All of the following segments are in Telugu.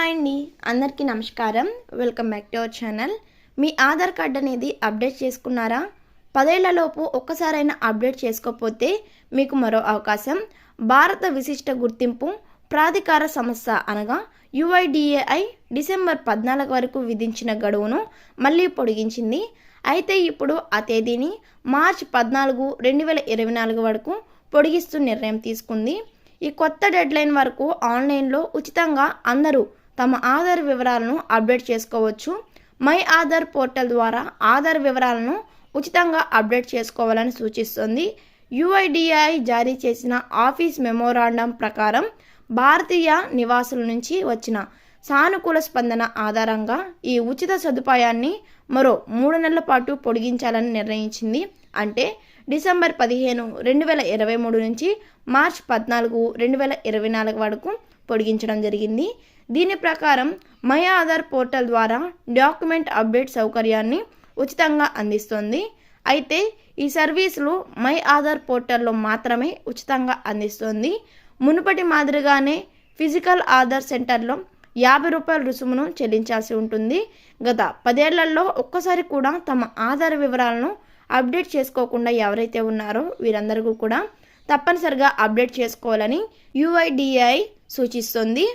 హాయ్ అండి. అందరికీ నమస్కారం. Welcome back to our channel. Me Aadhaar card అనేది అప్డేట్ చేసుకున్నారా? పదేళ్ళలోపు ఒక్కసారైనా అప్డేట్ చేసుకోకపోతే మీకు మరో అవకాశం. భారత విశిష్ట గుర్తింపు ప్రాధికార సంస్థ అనగా యుఐడిఏఐ డిసెంబర్ పద్నాలుగు వరకు విధించిన గడువును మళ్ళీ పొడిగించింది. అయితే ఇప్పుడు ఆ తేదీని మార్చ్ పద్నాలుగు రెండు వేల ఇరవై నాలుగు వరకు పొడిగిస్తూ నిర్ణయం తీసుకుంది. ఈ కొత్త డెడ్లైన్ వరకు ఆన్లైన్లో ఉచితంగా అందరూ తమ ఆధార్ వివరాలను అప్డేట్ చేసుకోవచ్చు. మై ఆధార్ పోర్టల్ ద్వారా ఆధార్ వివరాలను ఉచితంగా అప్డేట్ చేసుకోవాలని సూచిస్తుంది. యుఐడిఐ జారీ చేసిన ఆఫీస్ మెమోరాండం ప్రకారం భారతీయ నివాసుల నుంచి వచ్చిన సానుకూల స్పందన ఆధారంగా ఈ ఉచిత సదుపాయాన్ని మరో మూడు నెలల పాటు పొడిగించాలని నిర్ణయించింది. అంటే డిసెంబర్ పదిహేను రెండు వేల ఇరవై మూడు నుంచి మార్చ్ పద్నాలుగు రెండు వేల ఇరవై నాలుగు వరకు పొడిగించడం జరిగింది. దీని ప్రకారం మై ఆధార్ పోర్టల్ ద్వారా డాక్యుమెంట్ అప్డేట్ సౌకర్యాన్ని ఉచితంగా అందిస్తుంది. అయితే ఈ సర్వీసులు మై ఆధార్ పోర్టల్లో మాత్రమే ఉచితంగా అందిస్తుంది. మునుపటి మాదిరిగానే ఫిజికల్ ఆధార్ సెంటర్లో యాభై రూపాయల రుసుమును చెల్లించాల్సి ఉంటుంది. గత పదేళ్ళలో ఒక్కసారి కూడా తమ ఆధార్ వివరాలను అప్డేట్ చేసుకోకుండా ఎవరైతే ఉన్నారో వీరందరికీ కూడా తప్పనిసరిగా అప్డేట్ చేసుకోవాలని యుఐడిఐ సూచిస్తుంది.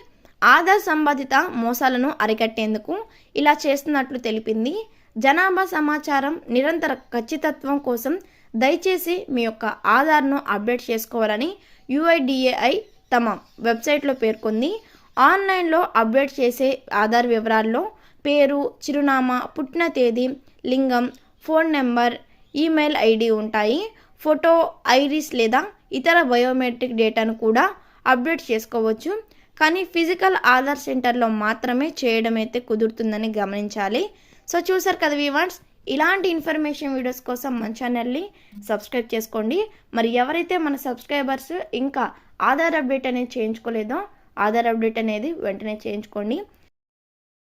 ఆధార్ సంబంధిత మోసాలను అరికట్టేందుకు ఇలా చేస్తున్నట్లు తెలిపింది. జనాభా సమాచారం నిరంతర ఖచ్చితత్వం కోసం దయచేసి మీ యొక్క ఆధార్ను అప్డేట్ చేసుకోవాలని యుఐడిఏఐ తమ వెబ్సైట్లో పేర్కొంది. ఆన్లైన్లో అప్డేట్ చేసే ఆధార్ వివరాల్లో పేరు చిరునామా పుట్టిన తేదీ లింగం ఫోన్ నెంబర్ ఈమెయిల్ ఐడి ఉంటాయి. ఫోటో ఐరిస్ లేదా ఇతర బయోమెట్రిక్ డేటాను కూడా అప్డేట్ చేసుకోవచ్చు. కానీ ఫిజికల్ ఆధార్ సెంటర్లో మాత్రమే చేయడం అయితే కుదురుతుందని గమనించాలి. సో చూసారు కదా వీవర్స్ ఇలాంటి ఇన్ఫర్మేషన్ వీడియోస్ కోసం మన ఛానల్ని సబ్స్క్రైబ్ చేసుకోండి. మరి ఎవరైతే మన సబ్స్క్రైబర్స్ ఇంకా ఆధార్ అప్డేట్ అనేది చేయించుకోలేదో ఆధార్ అప్డేట్ అనేది వెంటనే చేయించుకోండి.